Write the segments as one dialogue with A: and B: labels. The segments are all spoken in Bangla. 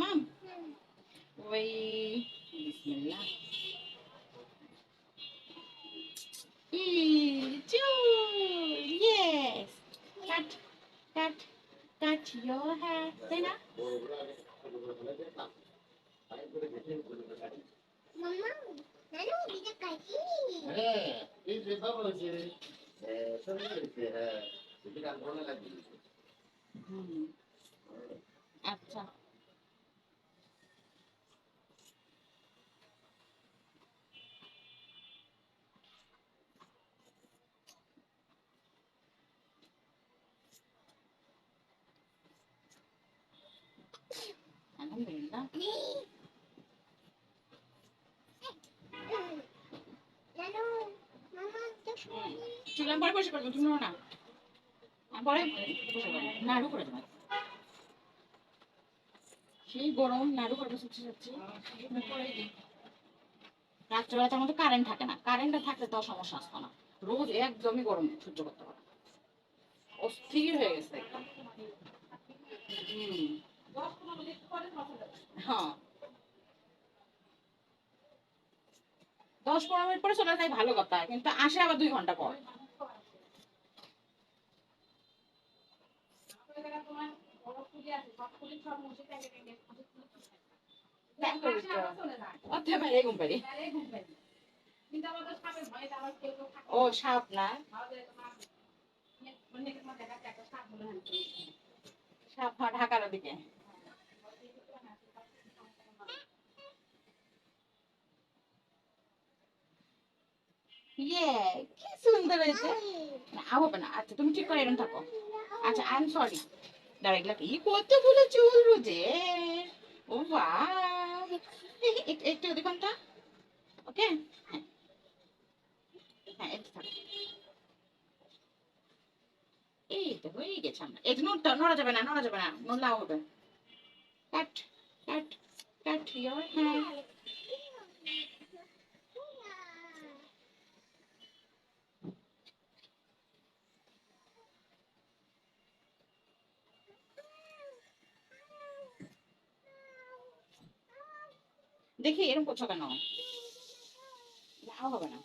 A: মাম ওই বিসমিল্লাহ চু yes cut cut cut your hair তাই না
B: মামা নানু দিদা কাটি
C: হ্যাঁ এই যে বাবা হচ্ছে সবাই হচ্ছে হ্যাঁ এটা ভালো লাগবে
A: হুম আচ্ছা আলহামদুলিল্লাহ
B: নানু মামা তো শুনি
A: চুল আমি পরে বসে করব তুমি না পরে নাড়ু করে দেবো। সেই গরম নাড়ু করে বসে যাচ্ছি। রাত্রেবেলা তো কারেন্ট থাকে না। কারেন্টটা থাকলে তো সমস্যা আসতো না। রোজ একদমই গরম সহ্য করতে পারে অস্থির হয়ে গেছে একদম। হুম। হ্যাঁ। দশ পনেরো মিনিট পরে চলে ভালো কথা, কিন্তু আসে আবার দুই ঘণ্টা পর। ও, সাপ না? সাপ, ঢাকার ওদিকে। ইয়ে হবে না আচ্ছা আচ্ছা সরি দাঁড়া চুল রুজে? ও বাহ একটু হ্যাঁ হ্যাঁ একটু এই তো হয়ে গেছে আমরা। নড়তে নড়া যাবে না, নড়া যাবে না নড়লাও হবে। কাট কাট কাট ইয়োর হ্যাঁ দেখি এরকম করছ কেন? হবে না।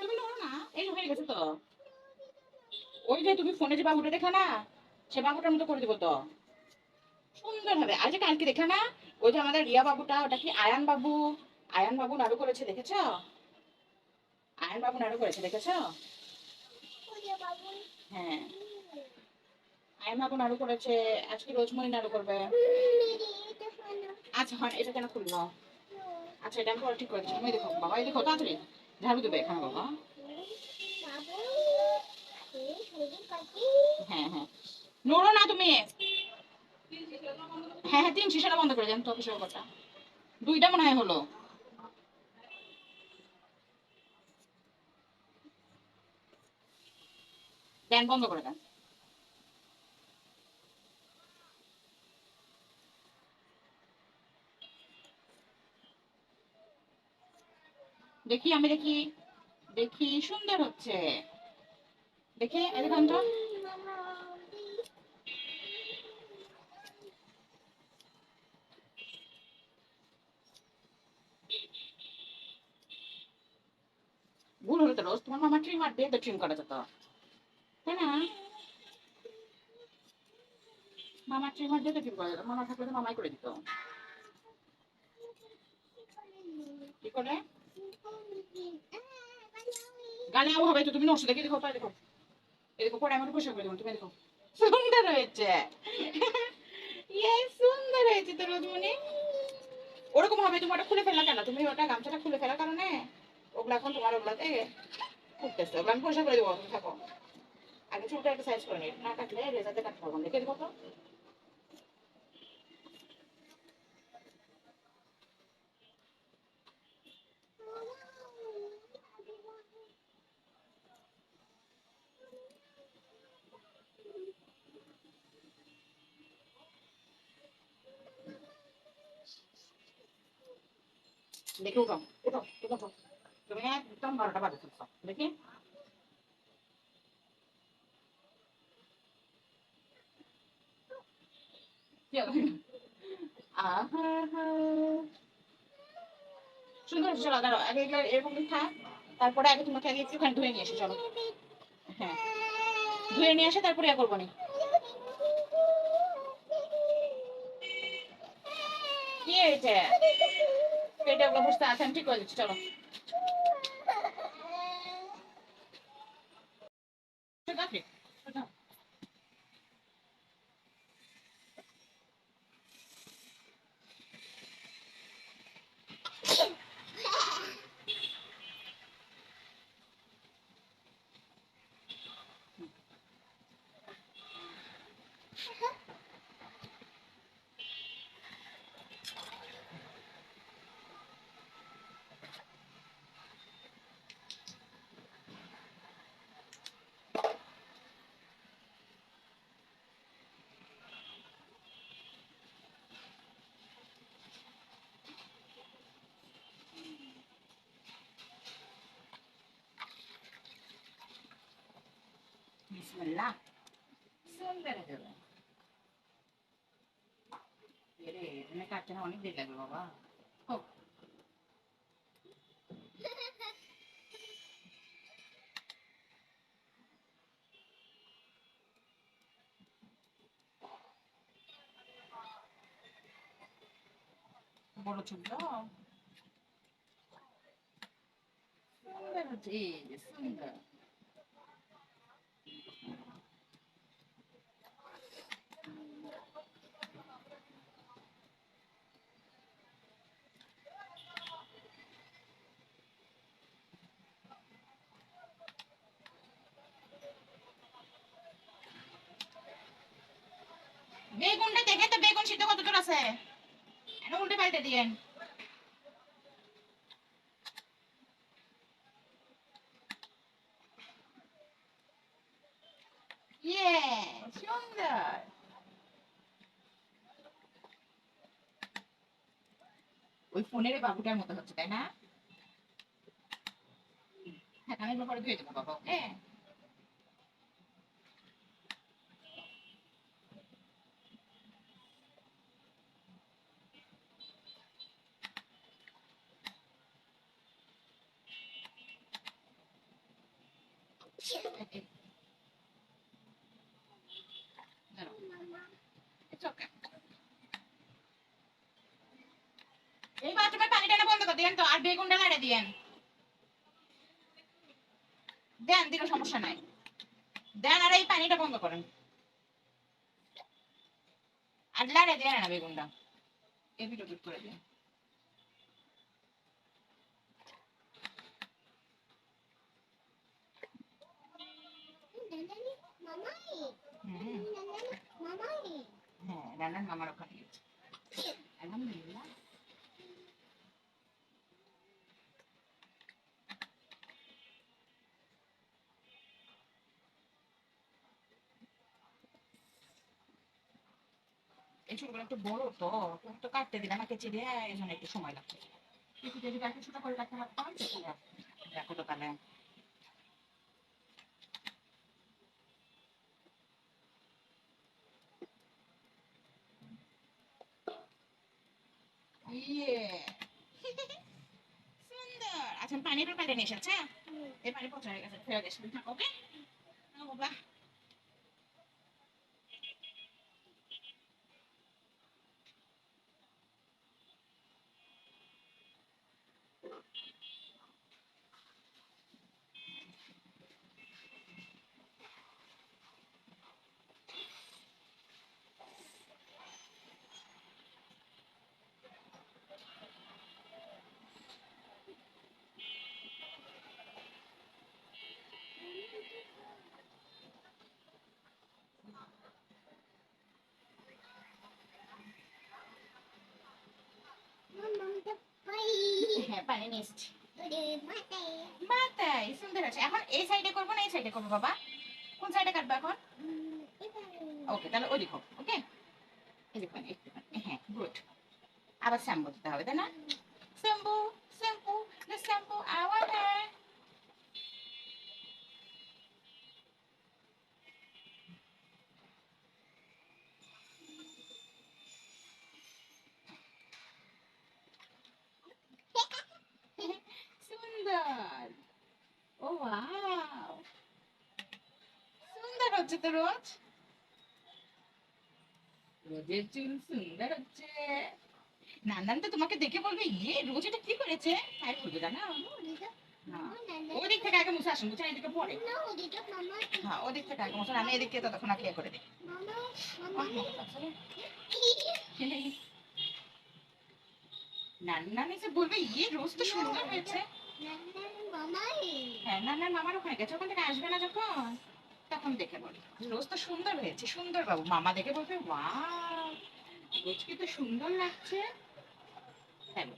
A: তুমি না, এই হয়ে গেছে তো। ওই যে তুমি ফোনে যে বাবুটা দেখে না, সে বাবুটার মতো করে দিব তো। সুন্দর হবে আর যে কালকে দেখে না, ওই যে আমাদের রিয়া বাবুটা, ওটা কি আয়ান বাবু? আয়ান বাবু নাড়ু করেছে, দেখেছ? আয়ান বাবু নাড়ু করেছে, দেখেছ? হ্যাঁ। আয়ান বাবু নাড়ু করেছে, আজকে রোজমণি নাড়ু করবে। আচ্ছা হয়, এটা কেন খুললো? আচ্ছা এটা আমি ঠিক করে দিচ্ছি। তুমি দেখো, বাবা দেখো, তাড়াতাড়ি। ঝাড়ু দেবে এখানে, বাবা। হ্যাঁ হ্যাঁ। নড়ো না তুমি। হ্যাঁ হ্যাঁ তিন শিশাটা বন্ধ করে দেন তো অফিসের ব্যাপারটা দুইটা মনে হয় হলো। দেন, বন্ধ করে দেন। দেখি, আমি দেখি দেখি, সুন্দর হচ্ছে। দেখি তো ভুল হলো তো রোজ, তোমার মামা ট্রিমার দিয়ে তো ট্রিম করা যেত তাই না? মামা ট্রিমার দিয়ে তো ট্রিম করা যেত মামা থাকলে তো মামাই করে দিত। কি করে? গালে আবু দেখে দেখো দেখো। দেখো দেখো। ইয়ে সুন্দর হয়েছে তো রোজমণি। ওরকম হবে, তুমি ওটা খুলে ফেলা কেন? তুমি ওটা গামছাটা খুলে ফেলার কারণে ওগুলা এখন তোমার ওগুলাতে খুঁজতেছে। ওগুলো আমি পয়সা করে দেবো, তুমি থাকো। আগে চুলটা একটু সাইজ করে নিই না কাটলে রেজাতে কাটতে পারব। দেখে দেবো তো। দেখে উঠো উঠো উঠো উঠো। তুমি একদম বারোটা বাজে ফেলছো দেখি। চলো আগে এরকম থাক। তারপরে আগে তোমাকে আগে একটুখানি ধুয়ে নিয়ে এসো চলো। হ্যাঁ। ধুয়ে নিয়ে আসে, তারপরে ইয়া করব নি। কি হয়েছে? পেটে ওগুলো বসতে আছে আমি ঠিক করে দিচ্ছি চলো ঠিক, সোজা। বিসমিল্লাহ সুন্দর হবে এরে এখানে কাটতে না অনেক দেরি লাগবে বাবা হোক বড় ছোট সুন্দর হচ্ছে এই যে সুন্দর বেগুনটা দেখে তো বেগুন সিদ্ধ কত দূর আছে এটা উল্টে পাল্টে দিয়েন ইয়ে সুন্দর ওই ফোনের বাবুটার মতো হচ্ছে তাই না? হ্যাঁ আমি পরে ধুয়ে দেবো বাবা ওকে It's okay. এই বাথরুমের পানি টানা বন্ধ করে দিয়েন তো আর বেগুনটা লাড়ে দিয়েন দেন দিলে সমস্যা নাই দেন আর এই পানিটা বন্ধ করেন আর লাড়ে দেন না বেগুনটা এপিট ওপিট করে দিন
B: মামাই
A: হুম।
B: মামাই
A: হ্যাঁ রান্নার মামার ওখানে গেছে। আলহামদুলিল্লাহ চুলগুলো একটু বড় তো তুমি তো কাটতে দিলে আমাকে চিড়ে এই জন্য একটু সময় লাগছে একটু যদি একটু ছোট করে কাটতে পারতাম তাহলে দেখো তাহলে ইয়ে। সুন্দর। আচ্ছা পানিটা পাল্টে নিয়ে এসেছে এই পানি পচা হয়ে গেছে গেছে থাকো ওকে? বাবা
B: মামাটা পাই
A: পানি নিয়ে এসেছি
B: মাথায়।
A: সুন্দর আছে। এখন এই সাইডে করব না এই সাইডে করব বাবা? কোন সাইডে কাটবো এখন? ওকে তাহলে ওই দেখো ওকে এই দেখুন হ্যাঁ গুড আবার শ্যাম্পু দিতে হবে তাই না? হয়েছে তো রোজ? রোজের চুল সুন্দর হচ্ছে। নান্দান তো তোমাকে দেখে বলবে ইয়ে রোজ এটা কি করেছে? বলবে জানা
B: ওদিকে
A: থেকে আগে আসুন এদিকে পরে। হ্যাঁ ওদিক থেকে আগে মুছে আমি এদিকে ততক্ষণ ক্লিয়ার করে দিই।
B: মামা মামা।
A: নান্নান এসে বলবে ইয়ে রোজ তো সুন্দর হয়েছে। হ্যাঁ নান্নান মামার ওখানে গেছে ওখান থেকে আসবে না যখন? তখন দেখে বলে, রোজ তো সুন্দর হয়েছে সুন্দর বাবু মামা দেখে বলবে ওয়া রোজকে তো সুন্দর লাগছে হ্যাঁ।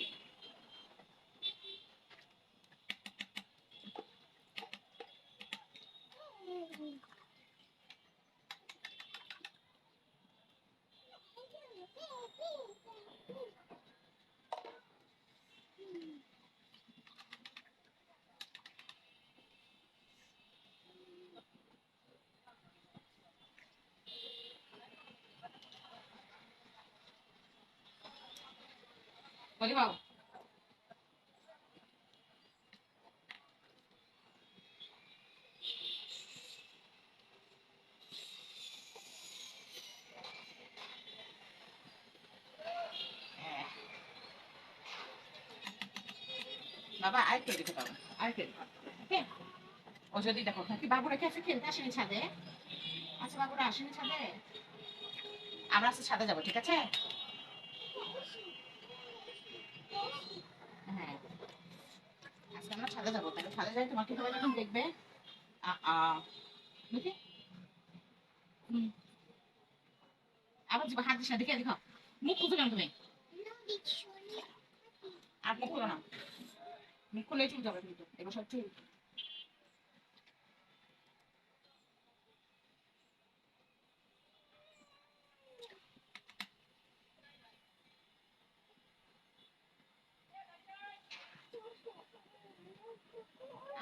A: বলি বাবু বাবা আর কে দিতে পারব আর কে ওকে ও যদি দেখো কি বাবুরা কি আজকে খেলতে আসেনি ছাদে আচ্ছা বাবুরা আসেনি ছাদে আমরা আজকে ছাদে যাব ঠিক আছে হ্যাঁ আজকে আমরা ছাদে যাব। তাহলে ছাদে যাই তোমাকে সবাই যখন দেখবে? দেখি। হুম। আবার যাব হাত দিস না দেখে দেখো। মুখ খুঁজো কেন তুমি? আর মুখ খুলো না। মুখ খুলে চুল যাবে কিন্তু এবার সব চুল।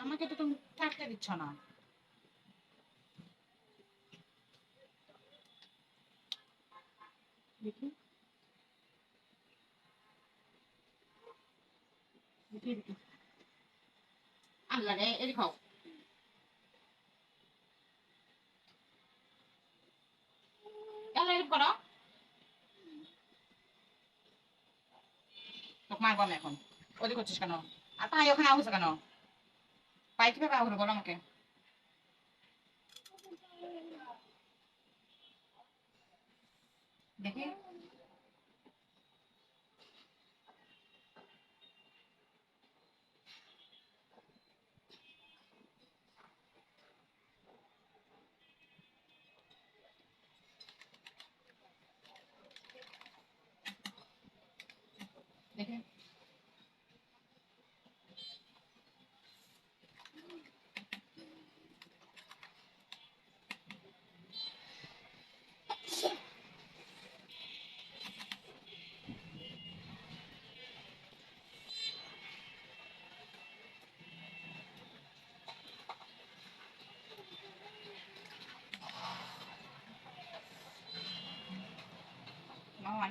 A: আমাকে তো তুমি থাকতে দিচ্ছ না। দেখি। খাও এখন। ওদিকে করছিস কেন? আর পায়ে ওখানে আহুছে কেন? পায়ে কীভাবে আহুলো বলো আমাকে দেখি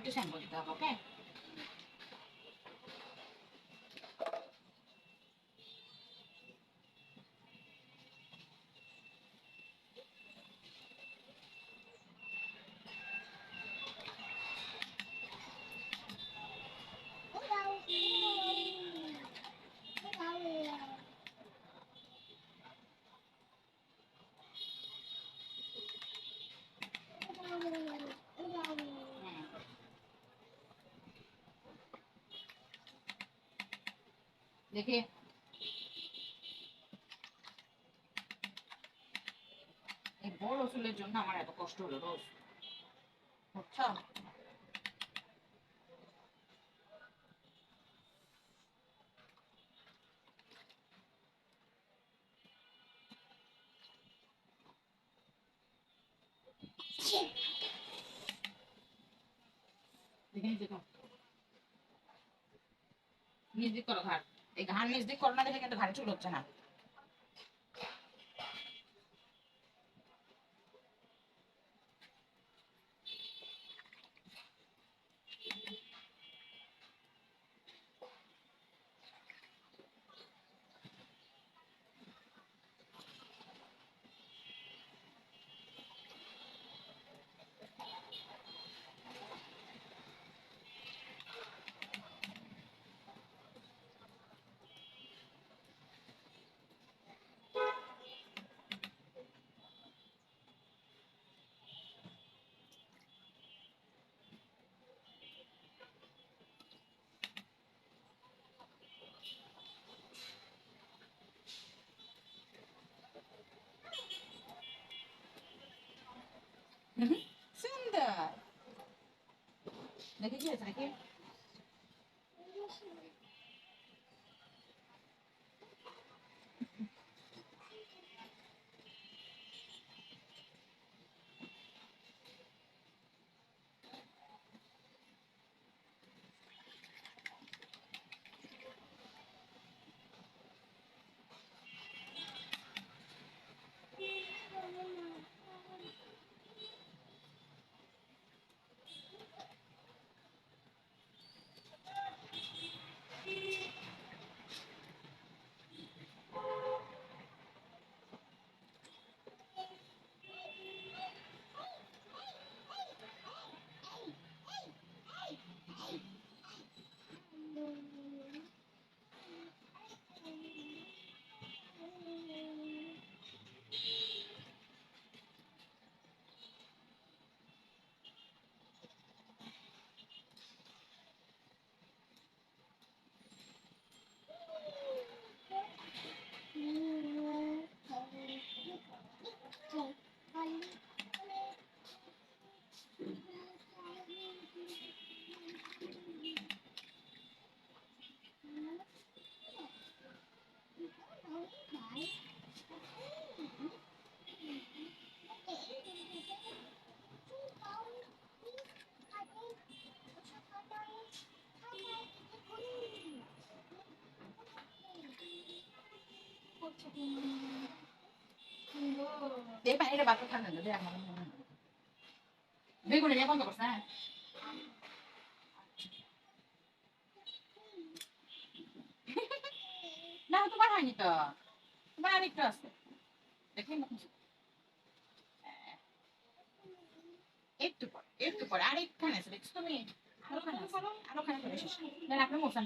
A: মামা একটু শ্যাম্পু দিতে হবে ওকে দেখি। এই বড় চুলের জন্য আমার এত কষ্ট হলো রোজ। বুঝছ? নিজে কর ঘাড়। এই ঘাড় নিজ দিক করোনা দেখে কিন্তু ঘাড়ে চুল হচ্ছে না সুন্দর দেখি কি হয়েছে দেখি এই পানিটা বাতাস ঠান্ডা দেখ আমার বেগুনে নিয়ে বন্ধ করছ না না তোমার হয়নি তো তোমার আরেকটু আছে দেখি একটু পর একটু পর আরেকখানে আছে দেখছ তুমি আরও খানে আরও খানে করে শেষ না আপনি মোসান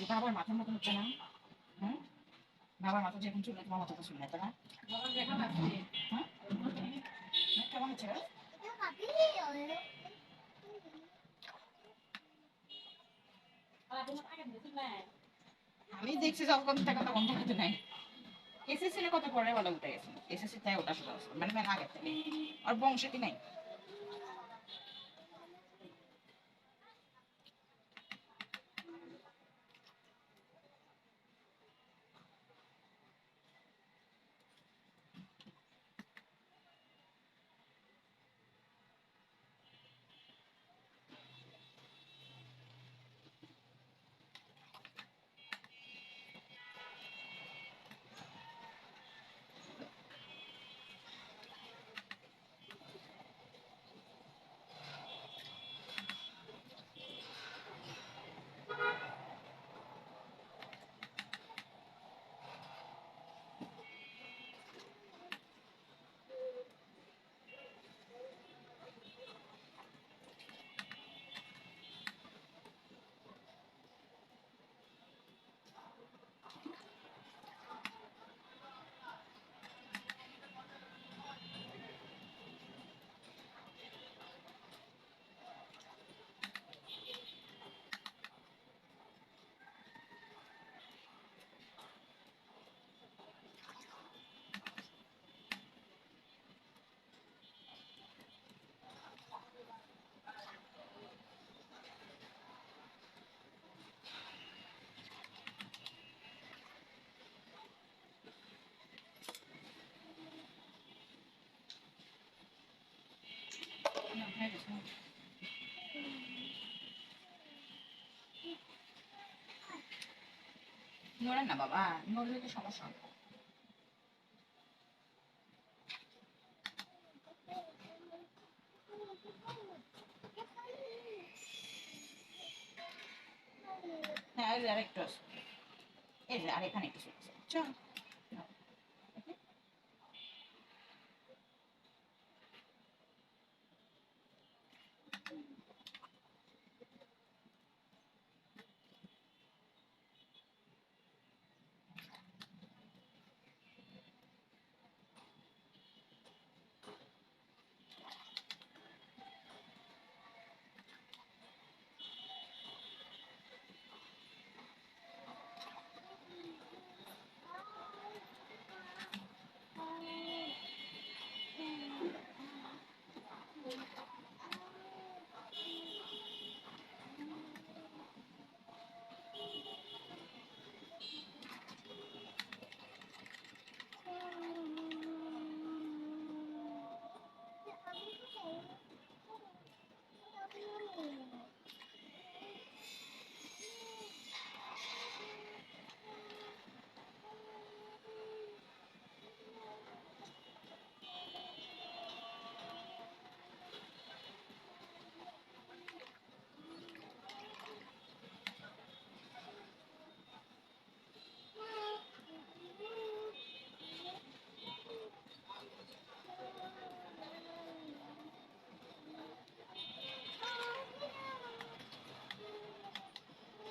A: এটা বাবার মাথার মতো হচ্ছে না? হুম বাবার মাথা যেরকম তোমার না হ্যাঁ? কেমন আমি দেখছি যখন থেকে তখন থেকে তো নাই। এসএসসি কত পরে বলে উঠে গেছে? এসএসসি তাই ওটা হয়েছে মানে আগে আর বংশে কি নাই? নড়েন না বাবা নড়লে তো সমস্যা হবে। হ্যাঁ এই যে আসবে আর এখানে একটু চল।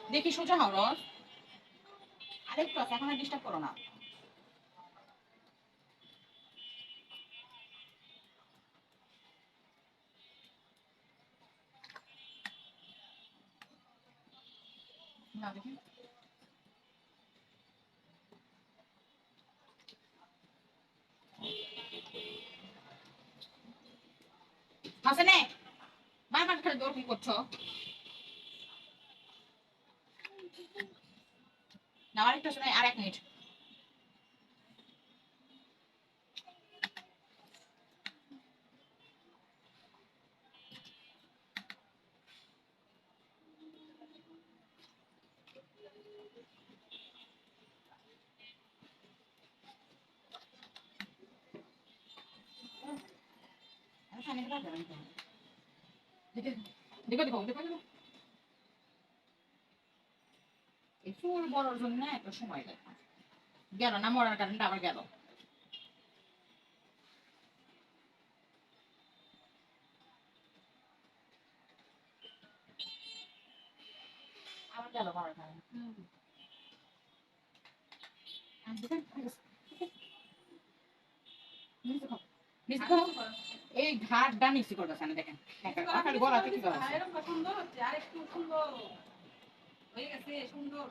A: দেখি সোজা হও রস। আরেকটু আছে এখন আর ডিস্টার্ব করো না দেখি হাসেনে বারবার খালি দৌড় কি করছ না আরেকটা শোনাই আর এক মিনিট দেখো দেখো দেখো দেখো এই জন্য এত সময় লাগে গেল না মরার কারণটা আবার গেল আবার গেল এই ঘাটটা মিক্সি করতেছে না দেখেন। গলাতে কি
D: এরকম সুন্দর হচ্ছে আর একটু সুন্দর হয়ে গেছে সুন্দর।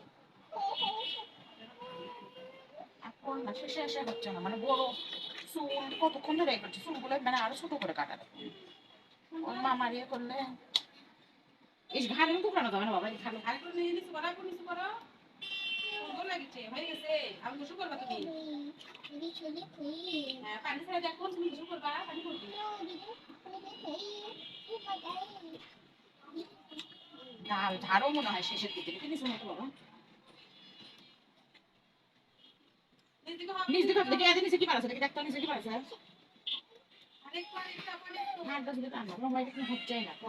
A: এখন না শেষে শেষে হচ্ছে না মানে বড় চুল কতক্ষণ ধরে করছে? চুলগুলো মানে আরও ছোট করে কাটা ওর মামার ইয়ে করলে এই ঘাড়ে টুকরানো যাবে না বাবা এই খালো
D: আর নিয়ে নিচু করো নিচু করো লাগছে হয়ে
B: কি
A: মনে হয় শেষের দিকে। কিন্তু নিচে মতো বাবা?
D: নিচ দিকে হাত
A: দেখি এদের নিচে কি পারছে দেখি দেখতে নিচে কি পারছে
D: আরেকটু আরেকটু আরেকটু
A: ঘাড়টা দিকে টানো লম্বাই দেখলে হচ্ছে না তো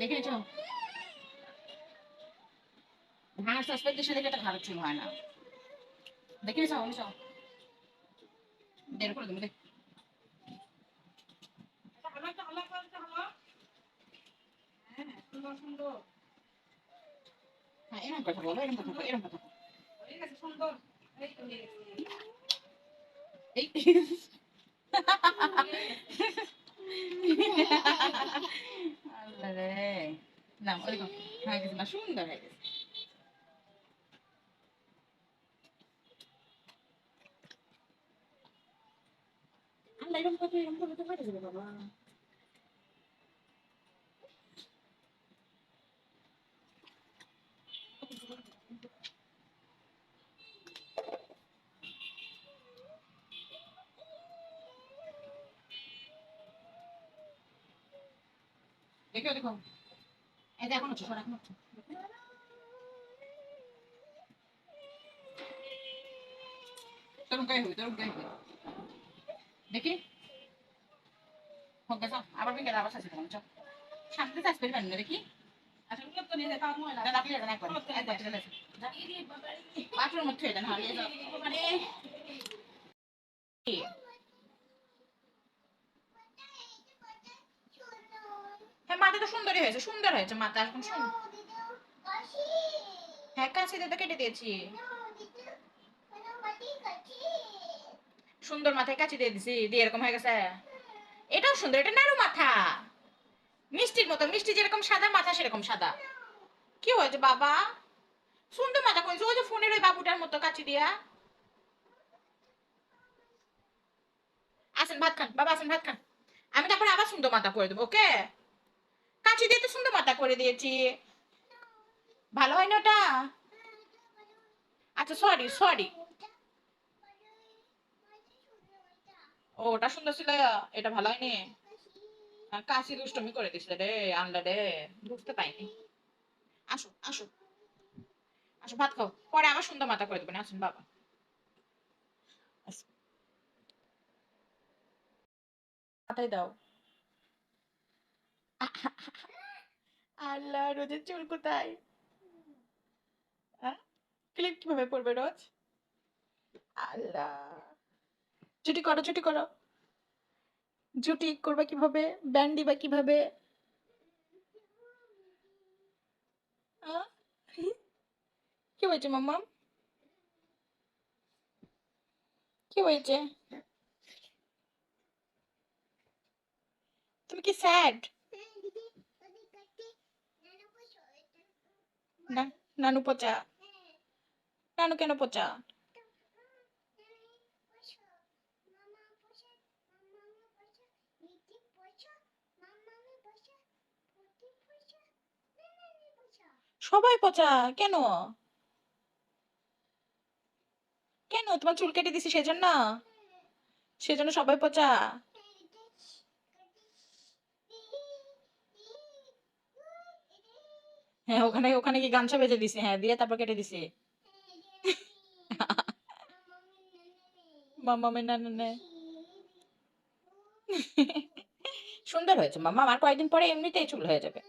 A: দেখে নিচ্ছ ঘাস সাসপেক্ট দিশে দেখে এটা ঘাড়ের চুল হয় না দেখে নিচ্ছ নিচ্ছ বের করে দেবো দেখ
D: এটা হলো, এটা হলো, এটা হলো। হ্যাঁ, সুন্দর, সুন্দর।
A: হ্যাঁ এরকম কথা বলো এরকম কথা বলো এরকম কথা বলো।
D: হয়ে গেছে, সুন্দর। এই তো হয়ে গেছে।
A: এই আল্লাহ রে না ওইরকম হয়ে গেছে না সুন্দর হয়ে গেছে আল্লাহ এরকম কথা এরকম কথা তো হয়ে যাবে বাবা দেখো দেখো এই দেখো হচ্ছে সর এখন হচ্ছে হবে দেখি। হোক আবার বিকেলে আবার তোমার শান্তি দেখি।
D: আচ্ছা,
A: মানে হ্যাঁ মাথা তো সুন্দরই হয়েছে সুন্দর হয়েছে মাথা এখন হ্যাঁ কাছে তো কেটে দিয়েছি
B: দিদি কোনো মাটি কাশি
A: সুন্দর মাথায় কাচি দিয়ে দিছি, দিয়ে এরকম হয়ে গেছে। এটাও সুন্দর, এটা নাড়ু মাথা। মিষ্টির মতো, মিষ্টি যেরকম সাদা, মাথা সেরকম সাদা। কি হয়েছে বাবা? সুন্দর মজা করেছে ওই যে ফোনের ওই বাবুটার মতো কাছে দিয়া। আসেন, ভাত খান, বাবা, আসেন, ভাত খান। আমি তারপরে আবার সুন্দর মাথা করে দেবো, ওকে? কাছে দিয়ে তো সুন্দর মাথা করে দিয়েছি। ভালো হয় না ওটা? আচ্ছা সরি সরি ও, ওটা সুন্দর ছিল এটা ভালো হয়নি? কাশি দুষ্টমি করে দিছিল রে, আনলা রে। বুঝতে পাইনি। আসো আসো। আসো, ভাত খাও। পরে আবার সুন্দর মাথা করে দেবেন আসুন, বাবা। মাথায় দাও। আল্লাহ, রোজের চুল কোথায়? ক্লিপ কীভাবে পড়বে রোজ? আল্লাহ। ছুটি করো, জুটি করো। জুটি করবা কীভাবে? ব্যান্ড দিবা কীভাবে? কি হয়েছে, মাম্মা? কি হয়েছে? তুমি কি স্যাড? নানু পচা। নানু কেন পচা? সবাই পচা, কেন? কেন? তোমার চুল কেটে দিছি সেজন্য। সেজন্য সবাই পচা। হ্যাঁ ওখানে ওখানে কি গামছা বেঁধে দিছি। হ্যাঁ দিয়ে তারপর কেটে দিছি। মেনা নে সুন্দর হয়েছে। মাম্মা, আমার কয়েকদিন পরে এমনিতেই চুল হয়ে যাবে।